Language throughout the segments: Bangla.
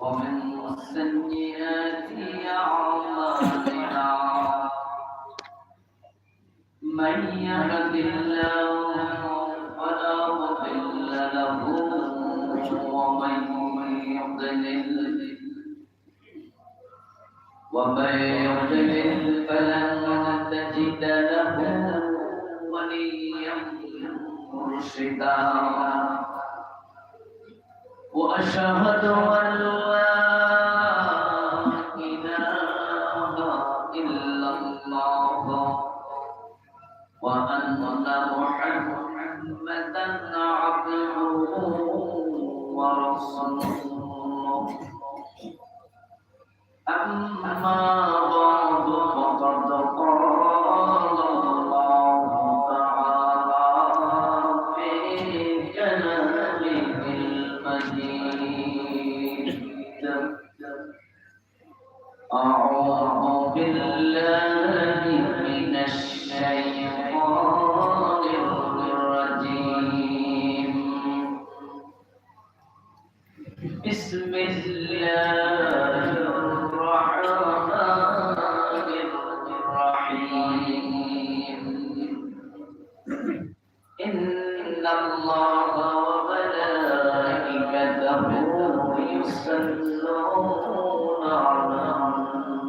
ومن سيئات أعمالنا من يهد الله فلا مضل له ومن يضلل ومن يضلل فلن تجد له وليا مرشدا. وأشهد أن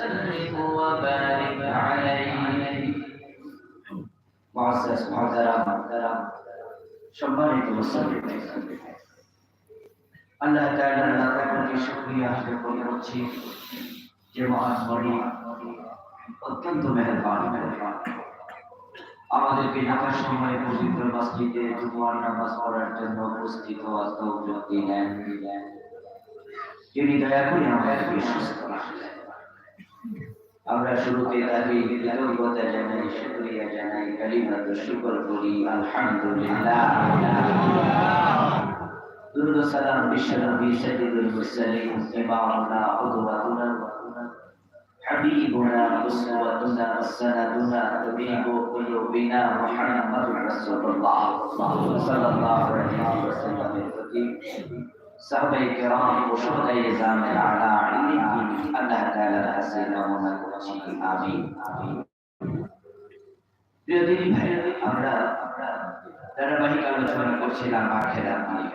وسلم وبارك عليه معزز محترم সম্মানিত মুসলিম আল্লাহ তাআলা তাআলাকে শুকরিয়া জ্ঞাপন করছি যে মহান বড়ি অত্যন্ত মেহেরবান মেহেরবান আমাদেরকে যথার সময় পবিত্র মসজিদে জুমার নামাজ পড়ার জন্য উপস্থিত হওয়ার তৌফিক দিলেন দিলেন যিনি দয়া করে আমাদেরকে সুস্থ রাখলেন আমরা শুরুতে তাকে কৃতজ্ঞতা জানাই শুকরিয়া জানাই কালিমাত শুকর করি আলহামদুলিল্লাহ দুরুদ ও সালাম বিশ্বনবী সাইয়্যিদুল মুরসালিন ইমামুনা কুদওয়াতুনা حبيبنا أسوتنا سندنا طبيب قلوبنا محمد رسول الله صلى الله عليه وسلم সাহাবা کرام ও সবাই জামের আলা ইলিহি আল্লাহ তাআলার কাছে কামনা করছি আমিন প্রিয় দিনী ভাই আমরা ধারাবাহিক আলোচনা করছিলাম আখেরাত নিয়ে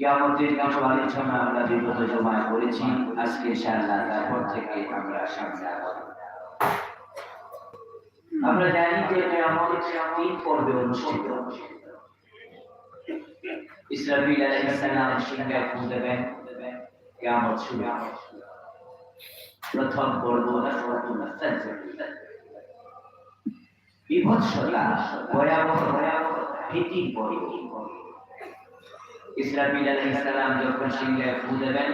কিয়ামতের কিছু আলোচনা আমরা বিগত জমায় করেছি আজকে ইনশাআল্লাহ তারপর থেকে আমরা সামনে আগাবো আমরা জানি যে কিয়ামত তিন পর্বে অনুষ্ঠিত ইসরাফিল আলাইহিস সালাম সিংহায় ফুঁ কিয়ামত শুরু। প্রথম পর্ব বিভৎসতা, ভয়াবহ ভয়াবহ ভীতির পর্ব ইসরাফিল আলাইহিস যখন সিংহায় ফুঁ দেবেন,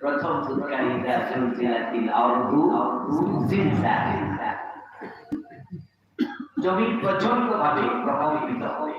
প্রথম ফুৎকারিতা জুলজিলাতিল আরদু জিলজালা জমি প্রচণ্ড ভাবে প্রভাবিত হয়।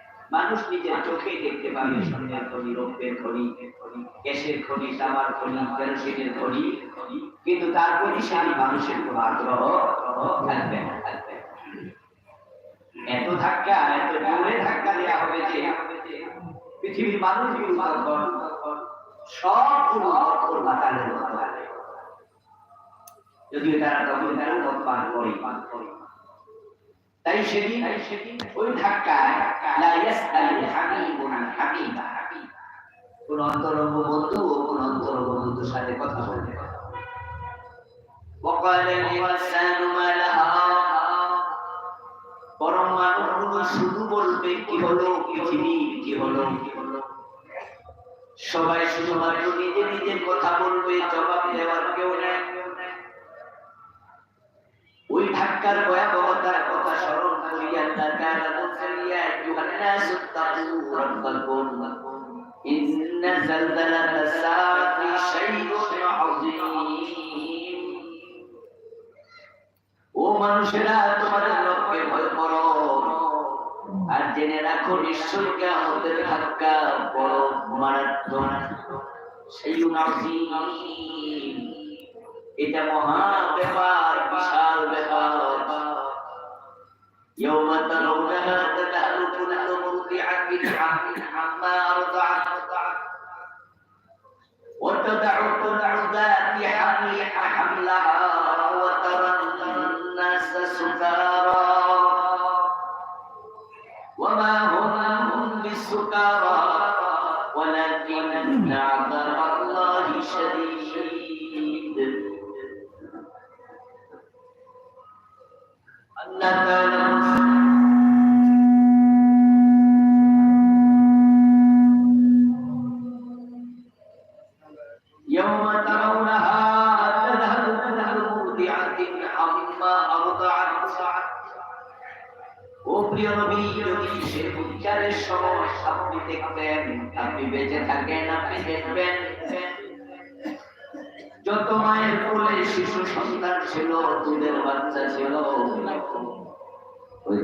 মানুষ নিজের চোখে দেখতে পাবে সোনার খনি রৌপ্যের খনি, গ্যাসের খনি, তামার খনি, কেরোসিনের খনি। কিন্তু তার প্রতি সেই মানুষের কোনো আগ্রহ থাকবে না। থাকবে এত ধাক্কা, এত জোরে ধাক্কা দেওয়া হবে যে পৃথিবীর মানুষগুলো তখন সবগুলো অক্ষর বাতালের মতো যদিও তারা তখন তারা মত পান করে পান করে তাই সেদিন ওই ধাক্কায় কোন অন্তরঙ্গ বন্ধু ও কোন অন্তরঙ্গ বন্ধুর সাথে কথা বলতে পরম শুধু বলবে, কি হলো? পৃথিবী কি হলো? সবাই শুধুমাত্র নিজে নিজের কথা বলবে, জবাব দেওয়ার কেউ নেই। ওই ধাক্কার ভয়াবহতার কথা স্মরণ করিয়া আল্লাহ তাআলা বলছেন ইয়া আইয়ুহান নাসু তাকু রাব্বাকুম ইন্না জালজালাতাস সাআতি শাইউন ও মানুষেরা, তোমাদের রবকে ভয় করো। আর জেনে রাখো নিশ্চয় কিয়ামতের ধাক্কা বড় মারাত্মক। শাইউন আযীম। এটা মহা ব্যাপার বিশাল ব্যাপার يوم ترونها تذهل كل مرضعة عما أرضعت وتدع كل ذات যত মায়ের কোলে শিশু সন্তান ছিল, দুধের বাচ্চা ছিল। ওই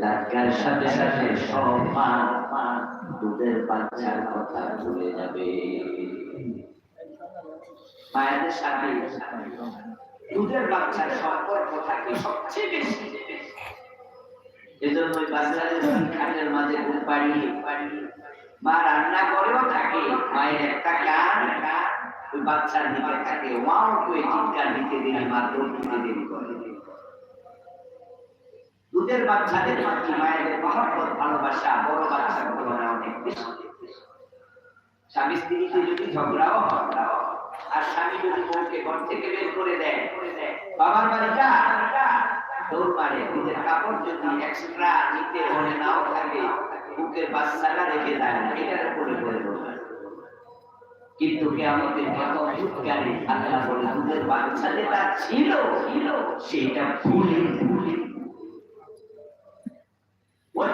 সাথে সাথে সব মা দুধের বাচ্চার কথা ভুলে যাবে। মায়েদের সাথে দুধের বাচ্চার সম্পর্ক থাকে সবচেয়ে বেশি। এজন্য বাচ্চাদের খাটের মাঝে পাড়িয়ে মা রান্না করেও থাকে, মায়ের একটা কান। ওই বাচ্চার করে চিৎকার দিতে দিতে করে। দুধের বাচ্চাদের মায়ের মহব্বত, ভালোবাসা, বড় বাচ্চার তুলনায় অনেক বেশি। স্বামী যদি ঝগড়াও ঝগড়াও আর স্বামী যদি বউকে ঘর থেকে বের করে দেয়, বাবার বাড়ি যা দৌড় মারে কাপড় যদি এক্সট্রা নিতে হলে নাও থাকে, বুকের বাচ্চাটা রেখে দেয় না, এটার উপরে দৌড় কিন্তু কেয়ামতের আল্লাহ বলে, দুধের ছিল ছিল সেটা ভুলে ভুলে। ওই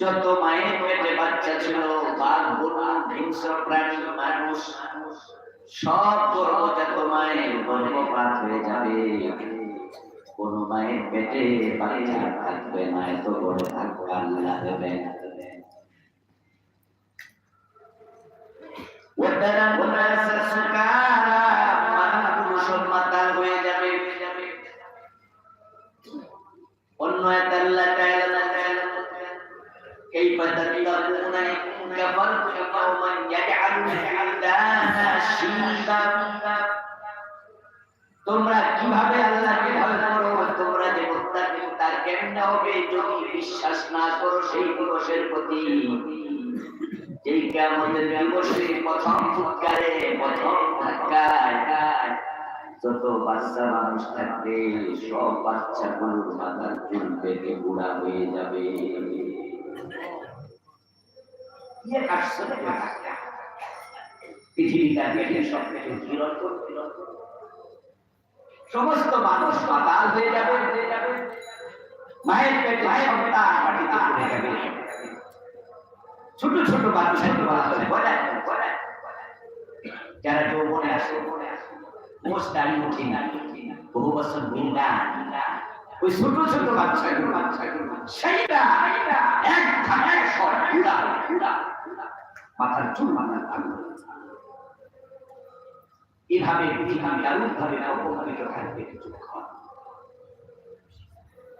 যত মায়ের পেটে বাচ্চা ছিল, বাঘ বোনা হিংস্র প্রাণী, মানুষ, সব যত মায়ের গর্ভপাত হয়ে যাবে। কোন মায়ের পেটে বাচ্চা থাকবে না এত বড় থাকবে আল্লাহ দেবেন وترى الناس سكارى মানুষগুলো সব মাতাল হয়ে যাবে অন্য এক আল্লাহ তাআলা كيف تتقون إن كفرتم قوما يجعلون الولدان شيبا তোমরা হবে যদি বিশ্বাস না করো সেই দিবসের প্রতি। দিবসে প্রথম প্রথম যত বাচ্চা মানুষ থাকবে, সব বাচ্চাগুলোর মাথার চুল পেকে বুড়া হয়ে যাবে। সমস্ত মানুষ পাতাল হয়ে যাবে হয়ে যাবে। মায়ের পেটে হয় বলে যারা যৌবনে আসে দাঁড়িয়ে উঠি না বহু বছর ওই ছোট ছোট বাচ্চাগুলো বাচ্চাগুলো সেইটা এক সব পুরা পুরা মাথার চুল মাথার এভাবে পৃথিবী দারুণ ভাবে অপমানিত থাকবে কিছুক্ষণ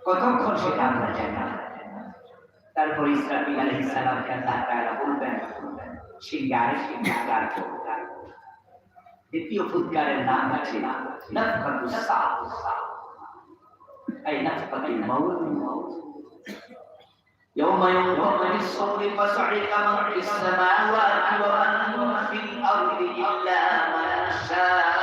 কতক্ষণ সেটা আমরা জানি না তারপর ইসরাফিল আলাইহিস সালামকে আল্লাহ তাআলা বলবেন সিঙ্গারে সিঙ্গার করবেন দ্বিতীয় ফুৎকারের নাম হচ্ছে নাফখাতু সাহ أي نفقة الموت يوم ينفخ في الصور فصعق من في السماوات ومن في الأرض إلا من شاء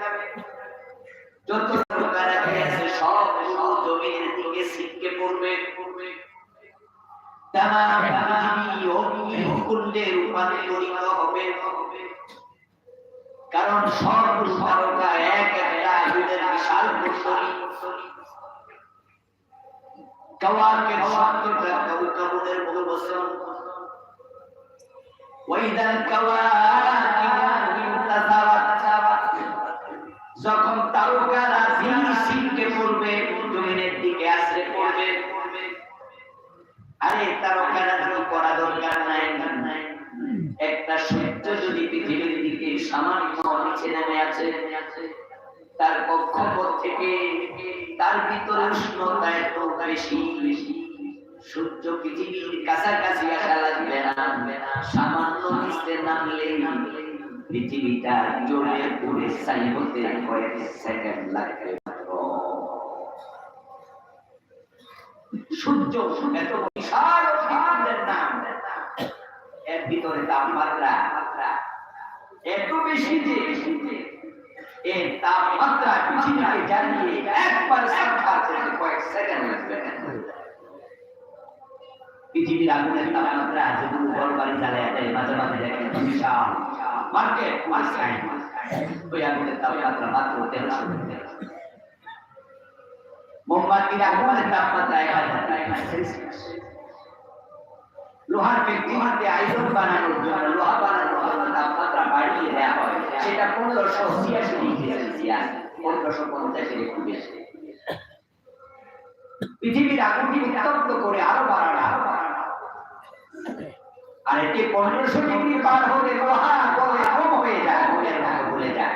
যত ফুৎকার আছে, সব জমিনের দিকে ছিটকে পড়বে। কারণ সব তারকা এক একটা আগুনের বিশাল কুণ্ডলী কাওয়াকে সত্তরটা কাউকাবুনের বহু বছর ওয়াইদাল কাওয়াকিবু আরে তারকারা কি করা দরকার নাই। একটা সূর্য যদি পৃথিবীর দিকে সামান্য নিচে নেমে আছে, তার কক্ষপথ থেকে তার ভিতরে উষ্ণতা এত বেশি, সূর্য পৃথিবীর কাছাকাছি আসা লাগবে না। সামান্য নিচে নামলে পৃথিবীটা জ্বলে পুড়ে হতে কয়েক সেকেন্ড লাগবে মাত্র। সূর্য এত বিশাল নাম। এর ভিতরে তাপমাত্রা, এত বেশি যে এর তাপমাত্রা পৃথিবীকে জ্বালিয়ে একবার সংখ্যা করতে কয়েক সেকেন্ড লাগবে পৃথিবীর আগুনের তাপমাত্রা যেগুলো ঘর বাড়ি জ্বালায় দেয়, মাঝে মাঝে দেখেন বিশাল। Market market. ওই আগুনের তাপমাত্রা মাত্র তেরোশো লোহার বানানোর জন্য লোহা বানানোর জন্য তাপমাত্রা বাড়িয়ে দেওয়া হয়। সেটা পনেরোশো ছিয়াশি ডিগ্রি পনেরোশো পৃথিবীর করে আরও বাড়ানো আরও বাড়ানো। আর এটি পনেরোশো ডিগ্রি পার হলে লোহা কম হয়ে যায় ভুলে যায়।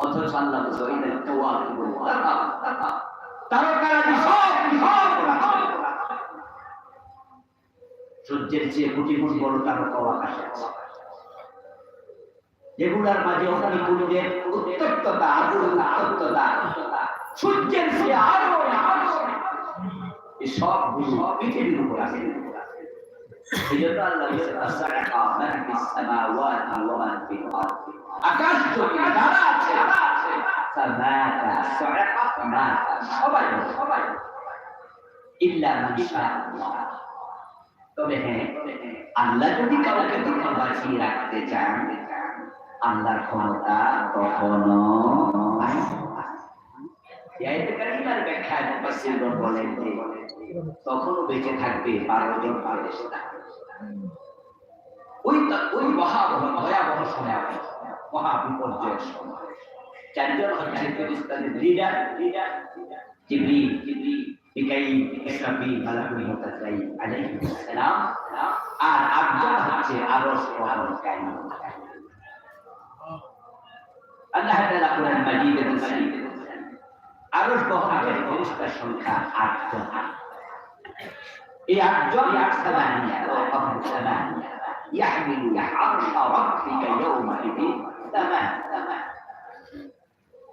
অথচ আল্লাহ জয়ীদের তোয়া তারকারা সব? সূর্যের চেয়ে কোটি গুণ বড় তারকা আকাশে আছে। যেগুলার মাঝে অগ্নিকুণ্ডের উত্তপ্ততা আগুন উত্তপ্ততা। সূর্যের চেয়ে আরও আরও এই সব সব পৃথিবীর উপর আছে। এই আল্লাহ বলেছে, "ফাসাআকা মান ফিস সামাওয়াতি ওয়া মান ফিল আরদি।" আকাশ জমিন যারা আছে ফামাতা সাআকা মাতা সবাই সবাই ইল্লা মান শাআল্লাহ তবে হ্যাঁ আল্লাহ যদি কাউকে দুঃখ বাঁচিয়ে রাখতে চান আল্লাহর ক্ষমতা কখনো ব্যাখ্যায় বলেন তখনও বেঁচে থাকবে বারো জন ফেরেশতা ওই ওই মহাবহ ভয়াবহ সময়। মহা বিপর্যয়ের সময়। চারজন হচ্ছে ফেরেশতাদের লিডার লিডার জিবরিল জিবরিল, মিকাইল, ইসরাফিল, মালাকুল মুতাসাই আলাইহিস সালাম। আর আটজন হচ্ছে আরশ ওয়াহন কায়নাত আল্লাহ তাআলা কোরআন মাজিদে বলেন আরশ বহনকারী ফেরেশতার সংখ্যা আটজন। এই আটজন সামানিয়া ও আবু সামানিয়া يحمل عرش ربك يومئذ ثمان ثمان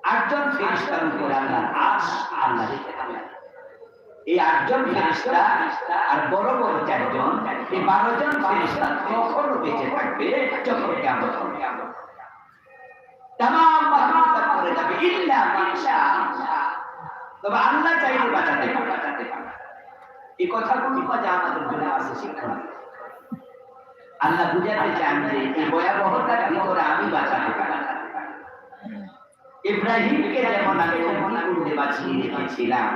আটজন ফেরেশতার উপর আল্লাহর আরশ আল্লাহ রেখে থাকেন এই আটজন ফেরেশতা আর বড় বড় চারজন এই বারো জন ফেরেশতা কখনো বেঁচে থাকবে যখন কেমন হবে তামাম মাখলুকাত করে যাবে ইল্লা মাশা তবে আল্লাহ চাইলে বাঁচাতে পারে বাঁচাতে পারে এই কথাগুলো মাঝে আমাদের জন্য আছে, শিক্ষা আল্লাহ বুঝাতে চান যে এই ভয়াবহতার ভিতরে আমি বাঁচাতে পারি। ইব্রাহিমকে যেমন আমি বাঁচিয়ে রেখেছিলাম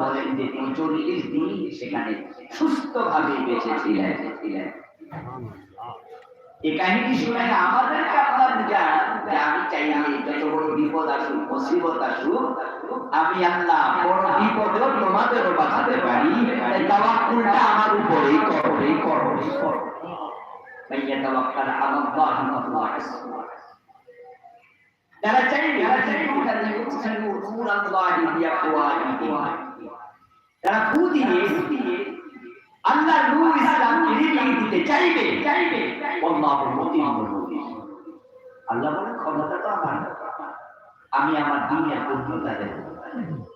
বলেন যে তিনি চল্লিশ দিন সেখানে সুস্থভাবে বেঁচে এই কাহিনী শুনে আমাদেরকে আপনার যে আমি চাইলে যত বড় বিপদ আসুক মুসিবত আসুক, আমি আল্লাহ বড় বিপদেও তোমাদেরও বাঁচাতে পারি। তাওয়াক্কুলটা আমার উপরেই করো এই করো এই করো। মাইয়া তাওয়াক্কাল আলাল্লাহি হাসবুহ যারা চাইবে যারা চাইবে তারা ইউসালু নূরাল্লাহি বিআকওয়ালিহিম তারা ফু দিয়ে আল্লাহ নূর ইসলামকে রিলিয়ে দিতে চাইবে। চাইবে আল্লাহু আল্লাহ বলে ক্ষমতা তো আমার। আমি আমার দিনের পূর্ণতা দেব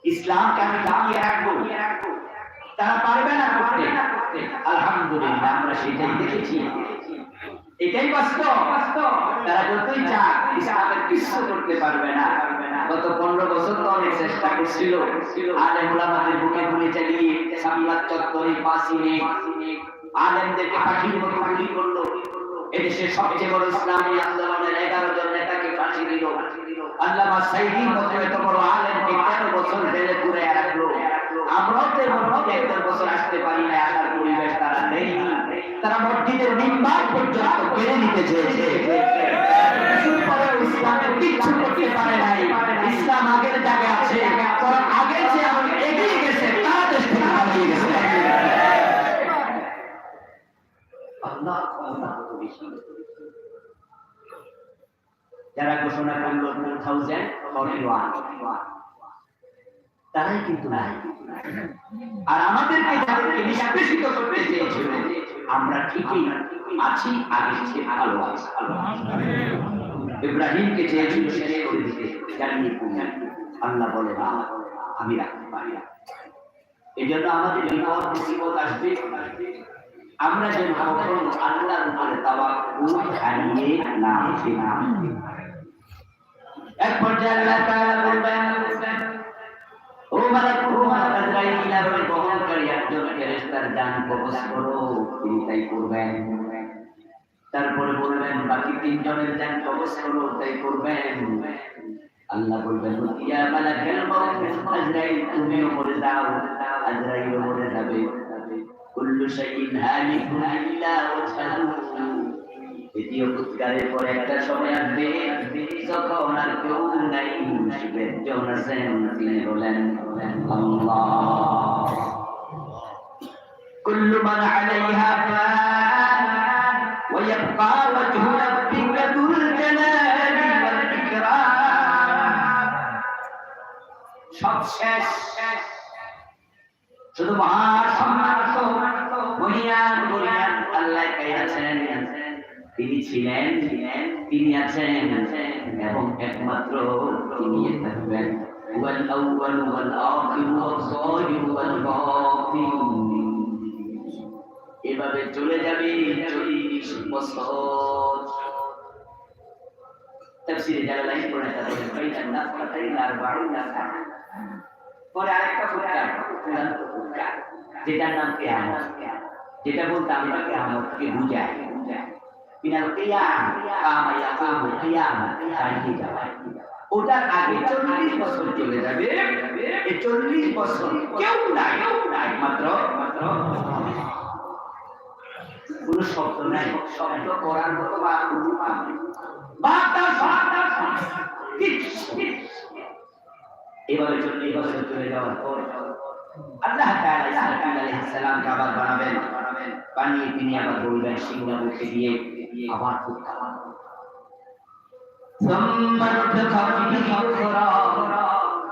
ইসলামকে আমি দাঁড়িয়ে রাখব। তারা পারবে না করতে। আলহামদুলিল্লাহ আমরা সেটাই দেখেছি। এটাই বাস্তব। তারা যতই চাক ইসলামের কিছু করতে পারবে না। গত পনেরো বছর তো অনেক চেষ্টা করছিল। আলেম ওলামাদের বুকে গুলি চালিয়ে সামলাত চত্বরে পাশিনে আলেমদেরকে পাখির মতো গুলি করল। এদেশের সবচেয়ে বড় ইসলামী আন্দোলনের এগারো জন নেতাকে ফাঁসি দিল। আল্লামা মতো এত বড় আলেমকে তেরো বছর রাখল। আমরাও তো এর মধ্যে বছর আসতে পারি না আসার পরিবেশ তারা নেই তারা মসজিদের নিম্বার পর্যন্ত কেড়ে নিতে চেয়েছে। যারা ঘোষণা করল টু থাউজেন্ড তারাই কিন্তু নাই। আর করতে চেয়েছিল। আমরা ঠিকই আছি আছি। ইব্রাহিমকে চেয়েছিল করে দিতে। জানিয়ে আল্লাহ বলে, না, আমি রাখতে পারি না। এই জন্য আমাদের বিপদ মুসিবত আসবে। আমরা যেন কখনো আল্লাহর উপরে হারিয়ে না। এক পর্যায়ে আল্লাহ তাআলা ও মালাকুল মউত আজরাইল আর বহনকারী একজন ফেরেশতার জান কবজ করো। তিনি তাই করবেন। তারপরে বলবেন, বাকি তিনজনের জান কবজ করো, তাই করবেন। আল্লাহ বলবেন, ইয়া মালাকুল মউত, আজরাইল তুমিও মরে যাও আজরাইল মরে যাবে। কুল্লু শাইইন হালিকুন ইল্লা ওয়াজহাহু। দ্বিতীয় ফুৎকারের পর একটা সময় আসবে যখন আর কেউ নাই শিবের জন আছেন তিনি বলেন আল্লাহ كل من عليها فان ويبقى وجه ربك ذو الجلال والإكرام সব শেষ শুধু মহাসম্মানিত তিনি ছিলেন তিনি আছেন এবং একমাত্র তিনি থাকবেন والأول والآخر والظاهر والباطن এভাবে চলে যাবে চল্লিশ বছর তাফসীরে জালালাইন পড়ে তাদের বাইদান নাফকাতাইন আরবাউনা সানা পরে আরেকটা ফুটকার চূড়ান্ত ফুটকার যেটার নাম কেয়ামত যেটা বলতে আমরা কেয়ামতকে বুঝাই মিনাল কিয়াম কামা ইয়াকুমু কিয়ামা দাঁড়িয়ে যাওয়া ওটার আগে চল্লিশ বছর চলে যাবে এই চল্লিশ বছর কেউ নাই মাত্র মাত্র কোনো শব্দ নাই শব্দ করার মতো বা কিচ্ছু চল্লিশ বছর চলে যাওয়ার পর আল্লাহ তাআলা ইসমাঈল আলাইহিস সালামকে আবার বানাবেন বানিয়ে তিনি আবার বলবেন সিংহ মুখে দিয়ে আবার ফুটকা ثم نفخ فيه أخرى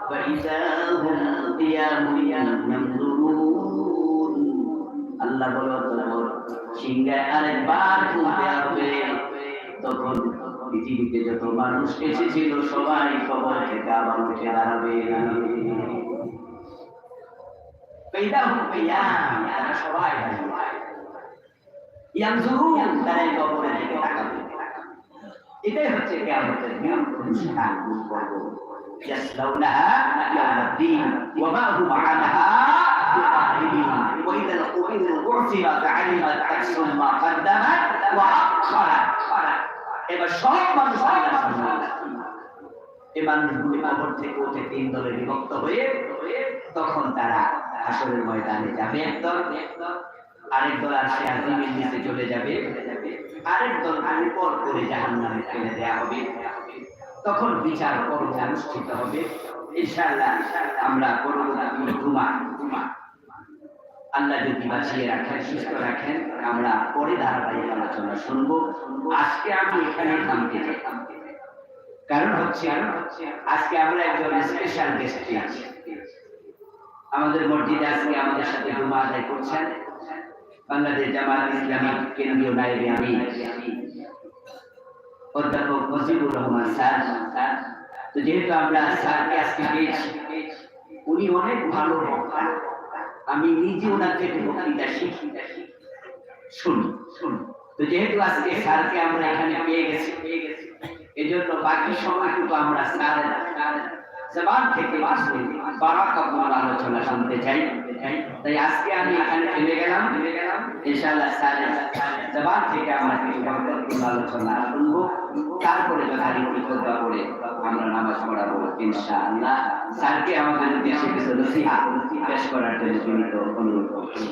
فإذا هم قيام ينظرون আল্লাহ বলো তখন সিংহায় আরেকবার তুলতে হবে তখন পৃথিবীতে যত মানুষ এসেছিল সবাই কবর থেকে আবার উঠে দাঁড়াবে পেদা হুম কিয়াম তারা সবাই দাঁড়াবে ইয়ানজুরুন তারা এই কবরের দিকে তাকাবে এটাই হচ্ছে কিয়ামতের নিয়ম অনুষ্ঠান পর্ব يصلونها يوم الدين وما هم عنها بغائبين وإذا القبور بعثرت علمت نفس ما قدمت وأخرت এবার সব মানুষ আল্লাহ শুনবে। এই মানুষগুলি কবর থেকে উঠে তিন দলে বিভক্ত হয়ে তখন তারা আসরের ময়দানে যাবে একদল আরেক দল আর সে আজিমের নিচে চলে যাবে। আরেক দল উপর করে জাহান নামে ফেলে দেওয়া হবে। তখন বিচার পর্ব অনুষ্ঠিত হবে। ইনশাআল্লাহ আমরা পরবর্তী ঘুমা ঘুমা আল্লাহ যদি বাঁচিয়ে রাখেন, সুস্থ রাখেন, আমরা পরে ধারাবাহিক আলোচনা শুনব। আজকে আমি এখানে থামতে চাই। কারণ হচ্ছে, আজকে আমরা একজন স্পেশাল গেস্ট পেয়েছি আমাদের মসজিদে আজকে আমাদের সাথে জুমা আদায় করছেন। আমি অধ্যাপক মজিবুর আমরা উনি অনেক ভালো আমি নিজে ওনার থেকে বক্তৃতা শিখি। শুনি শুনি। তো যেহেতু আজকে স্যারকে আমরা এখানে পেয়ে গেছি পেয়ে গেছি এজন্য বাকি সময়টুকু আমরা জবান থেকে আসলে বারাকাতুল আলোচনা শুনতে চাই। তাই আজকে আমি এখানে ফেলে গেলাম। ফেলে গেলাম ইনশাআল্লাহ স্যারের জবান থেকে আমরা কিছু বারাকাতুল আলোচনা শুনব। তারপরে যথারীতি খোদবা করে আমরা নামাজ পড়াবো ইনশাআল্লাহ। স্যারকে আমাদের উদ্দেশ্যে কিছু নসিহা পেশ করার জন্য অনুরোধ করছি।